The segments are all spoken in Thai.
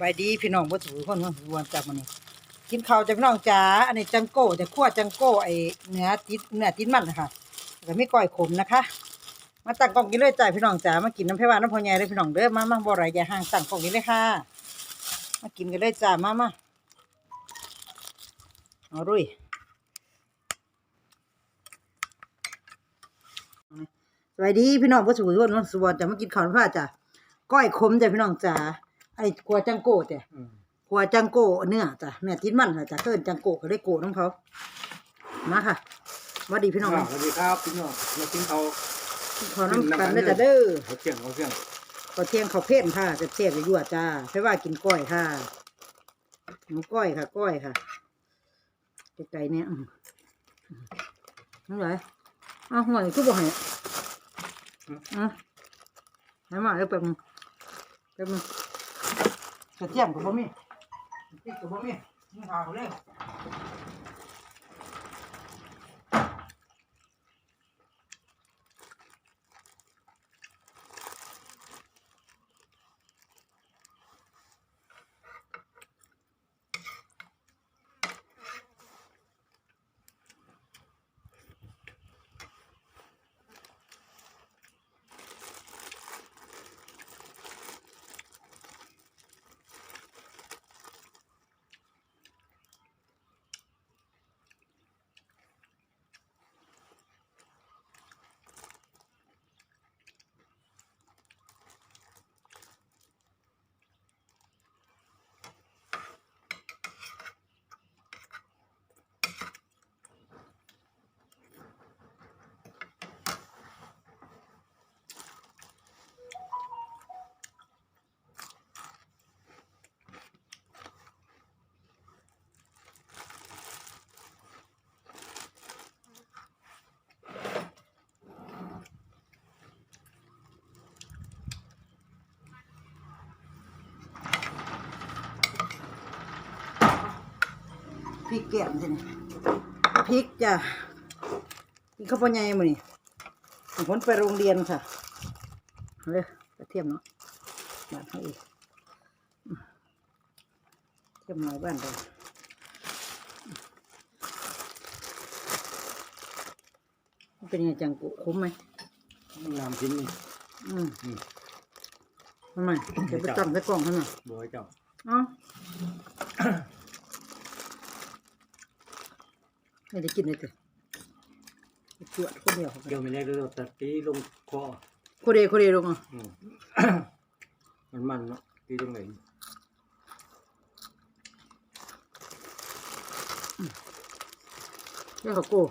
บายดีพี่น้องบ่ถือคนว่าหวจับมันนี่กินข้าวจ้ะพี่น้องจ๋าอันนี้จังโก้จะคั่วจังโก้ไอเนื้อติดเนื้อติดมันนะคะแล้วก็มีก้อยขมนะคะ มาตั้งกล้องกินเลยจ้ะพี่น้องจ๋ามากินน้ำเพรวาน้ำพอใหญ่เลยพี่น้องเด้อมามาบ่ไรอย่าห่างตั้งกล้องนี้เลยค่ะ มากินกันเลยจ้ามามาเอาดุยสวัสดีพี่น้องผู้สูงอายุคนสวัสดีจะมากินข้าวน้ำพระจ้ะก้อยขมจ้ะพี่น้องจ๋า ไอ้กัวจังโก้จ้ะอืมกัวจังโก้เนื้อจ้ะแม่ติดมันค่ะจ้ะเกินจังโก้ก็ได้โก้น้องเขามาค่ะสวัสดีพี่น้องสวัสดีครับพี่น้องมากินเขาขอน้ำกันด้วยจ้ะเด้อ เขาเที่ยงเขาเที่ยงขอเที่ยงข้าวเพ่นค่ะเสียบๆยั่วๆจ้าเพราะว่ากินก้อยค่ะหมูก้อยค่ะ ก้อยค่ะไกลๆเนี่ยอืมนั่นไรอ้าวห่วยคือบ่ให้อะให้มาเดี๋ยวแป๊บนึงแป๊บนึง กระเทียมกับบ่มีพริกกับบ่มีนี่หาเขาเลย ริกแกมใช่ไหมพริกจ้ะกินข้าวปลาใหญ่มานี่ผลไปโรงเรียนค่ะเอาเลยกระเทียมเนาะบ้านเขาอีกอืมเทียมหน่อยบ้านเรามันเป็นยังไงจังกุคุ้มไหมน้ำชิ้นนี่อืมอืมทำไมเดี๋ยวไปตั้งใส่กล่องเขาหน่อยบัวเจ้าเอ้ ไม่ได้กินเลยจ้ะจวดคนเดียวเดี๋ยวไม่ได้ก็ตัดตีลงคอคนเดียวคนเดียวลงอะอืม มันมันเนาะตีตรงไหนแล้วเขาโก้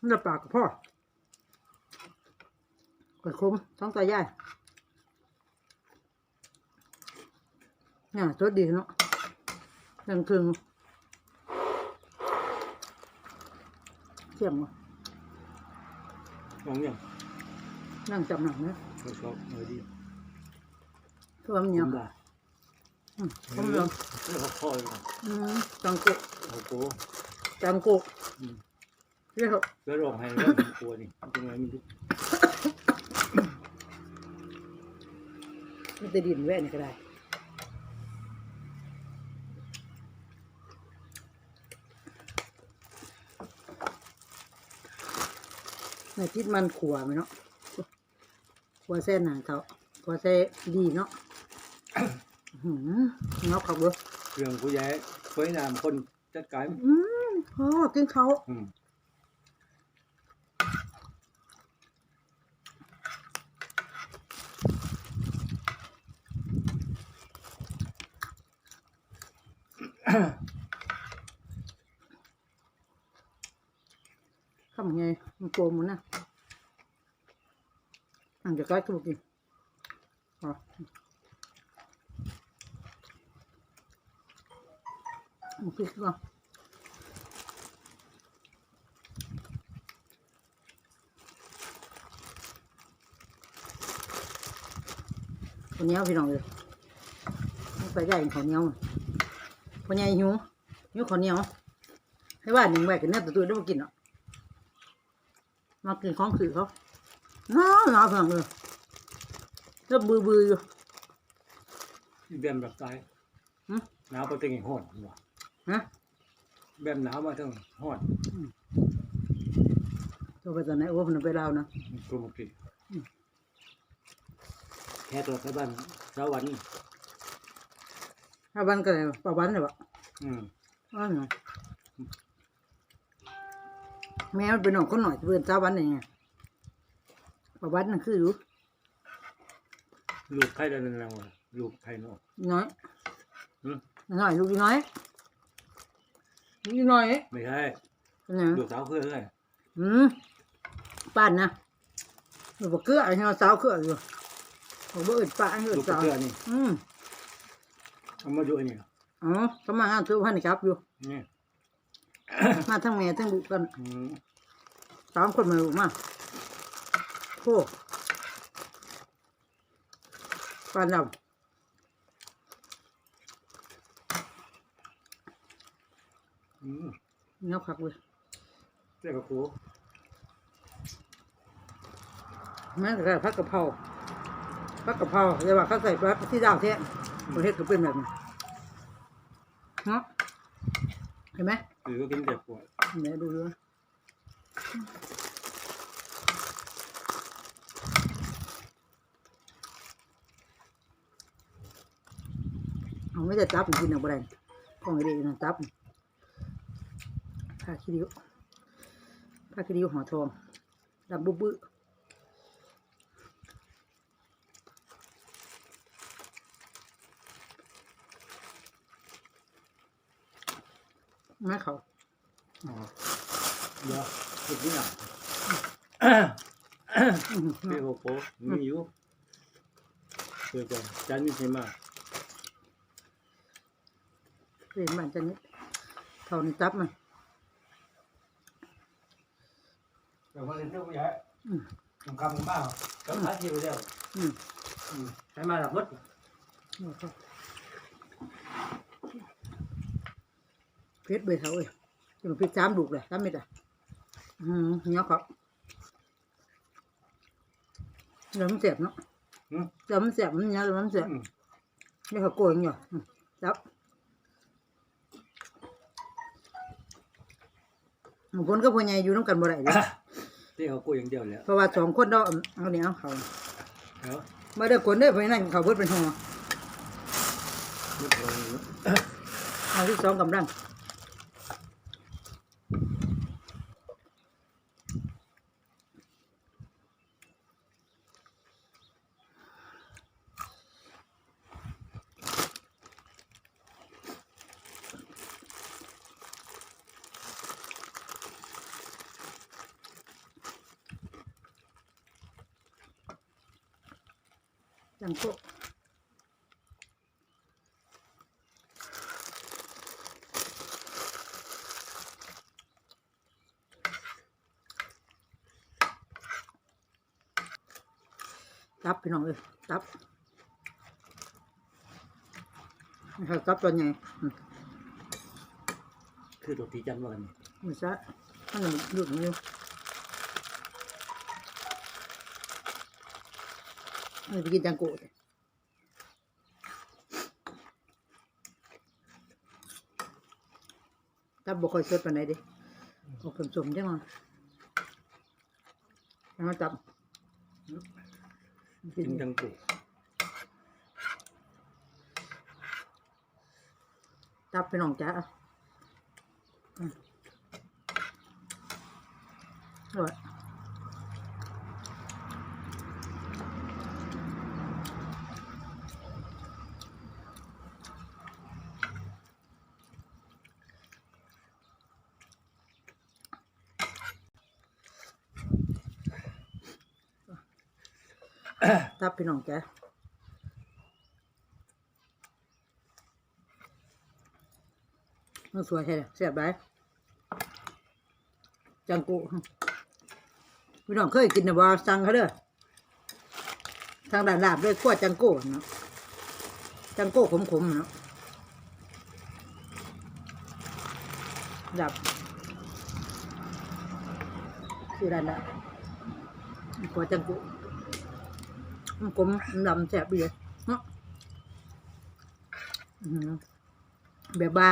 มันจะปากกับพ่อ กดคุ้มท้องตายายเนี่ยตัวดีเนาะยังถึงเที่ยงวะมองยังนั่งจับหนังนะเขาชอบเออดีตัวมันเหนียวทำได้อืมเขาไม่ยอมแล้วเขาคอยอืมจังโกะเขาโก้จังโกะอืมเรียกเขาแล้วลองให้แล้วมันกลัวนี่ตรงไหน มันดูไม่ได้ดินแว่นี่ก็ได้ในทิศมันขัวไหมเนาะขัวแซ่หนาเขาขัวแซ่ดีเนาะอื้อหือเนาะเขาเบ้อเครื่องผู้ใหญ่เคยนำคนจัดการอืมพ่อกินเขา อืมทำไงมันโกงมันนะอันจะใกล้ถูกกิ พี่น้องเลยไปได้ข้าวเหนียวคนใหญ่หิวหิวข้าวเหนียวให้ว่าหนึ่งไว้กันเนี่ยตัวตัวได้มากินเนาะมากินของขือเขาหนาวหนาวเพียงเลยแล้วบือบืออยู่ที่แบบแบบตายหึหนาวไปตั้งห้อนว่ะฮะแบบหนาวมาทั้งห้อนตัวไปตอนไหนโอ้มันไปลาวนะกรมกิแค่ตัวชาวบ้านชาววัน ถ้าวันก็เลยประวันเลยวะอืมว่าไงแม่มันเป็นน้องคนหน่อยเพื่อนเจ้าวันนี่ไงประวันนั่นคืออยู่ลูกใครได้นั่นแล้วว่ะลูกใครเนาะน้อยหึน้อยลูกน้อยลูกน้อย ไม่ใช่เป็นไงลูกสาวเพื่อนเลยอืมป้านนะหนูบอกเกลือไอ้เงาสาวเกลืออยู่ผมบอกอื่นป้าอื่ลูนกสาวเพื่อนนี่อืม เอามาอยู่อันนี้อ๋อเขามาหาซื้อพันธุ์ครับอยู่ นี่ มาทั้งแม่ทั้งลูกกันอืมสามคนมาลูกมาโอ้ปานเราอืมเนาะคักเลยเจ้ากับครูแม่ก็ได้ผักกะเพราผักกะเพราเรียกว่าเขาใส่ปลาที่ดาวแท้ ประเทศก็เป็นแบบนี้เนาะเห็นไหมหรือก็กินแต่ปวดเดี๋ยวดูดูนะเอาไม่ได้จับกินเอาไปได้ของไอ้เด็กนะจับผ้าขี้ริ้วผ้าขี้ริ้วห่อทองดำบุ๊บบื้อ แม่เขาอ๋อเดี๋ยวสุดที่ไหนอื้อหือเพี่โอโปมีอยู่เพื่อจะจานนี้ใช่ไหมเรียนมันจะนี้เท่านี้จับมันแต่ว่าเรียนเรื่องผู้ใหญ่อืมทำคำบ้างก็ท้าทีไปแล้วอืมอืมใช้มาหลับมด เอาเข้าเพชรเบยเขาเอ้ยจะมาเพชรจามดุกเลยจามเม็ดอะอืมเนี้ยครับเดี๋ยวมันเสียบเนาะอืม เดี๋ยวมันเสียบมันเนี้ยเดี๋ยวมันเสียบอืมนี่เขาโกยอย่างเงี้ยอืมจับบางคนก็พอใหญอยู่น้ำกันบ่ได้เลยที่เขากูอย่างเดียวแหล้วเพราะว่าสองคนเราเอาเอาเนี่ยเอาเขาแล้วไม่ได้คนได้อเพราะนั่นเขาเบิดเป็นหัวนึกลงอยู่เอาที่สองกำลัง จังโกะตับพี่น้องเอ้ยตับนะครับตับตัวใหญ่อืมคือตัวตีจันว่ากันนี่มือซะอันนั้นหลุดมาอยู่อันนี้ ไปกินจังโกะสิตับบ่ค่อยสดปานใดเดิออกสมๆจังหวะแล้วมาตับกิกินนจังกูตับพี่น้องจ้าอืมอร่อย ตับพี่น้องจ้ามันสวยใช่ไหมเสียบได้จังกุพี่น้องเคยกินนะบ่สั่งเขาเด้อทางด่านลาบเลยขั้วจังโก้เนาะจังโก้ขมๆเนาะดับคือดันละกว่าจังกุมัน กลมมันดำแสบดีเลยเนาะอื้อหือแบบบา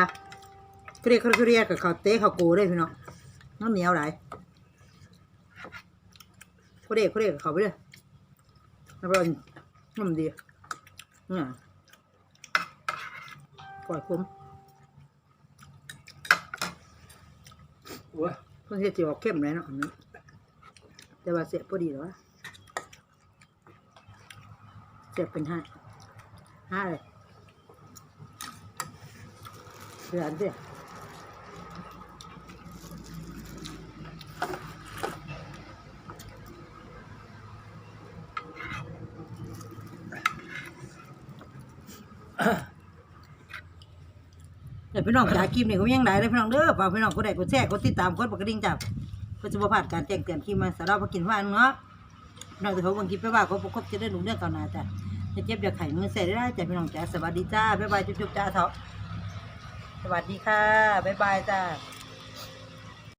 เครียดเครียดกับข้าวเต๊ะข้าวโกได้พี่น้องน้ำเหนียวหลายเครียดเครียดกับเขาไปเลยแล้วก็น้ำดีเนี่ยปล่อยคมโอ้ยเพิ่งเฮ็ดสิออกเข้มเลยเนาะอันนี้แต่ว่าเสียบพอดีแล้ว วะเสียบเป็นห้าห้าเลยเดือนเดียวแต่พี่น้องจ๋าคลิปนี่ก็ยังได้เลยพี่น้องเด้อฝากพี่น้องกดไลค์กดแชร์กดติดตามกดปกระดิ่งจับเพื่อจะบ่พลาดการแจ้งเตือนคลิปมาสาระพกินว่านเนาะน้องจะเขาบางคลิปไปว่าก็ประคบจะได้รู้เรื่องก่อนหน้าจ้ะ จะเจ็บอย่าไข่มือใส่ได้จ้ะพี่น้องจ้าสวัสดีจ้าบ๊ายบายจุ๊บๆจ้าเถาะสวัสดีค่ะบ๊ายบายจ้า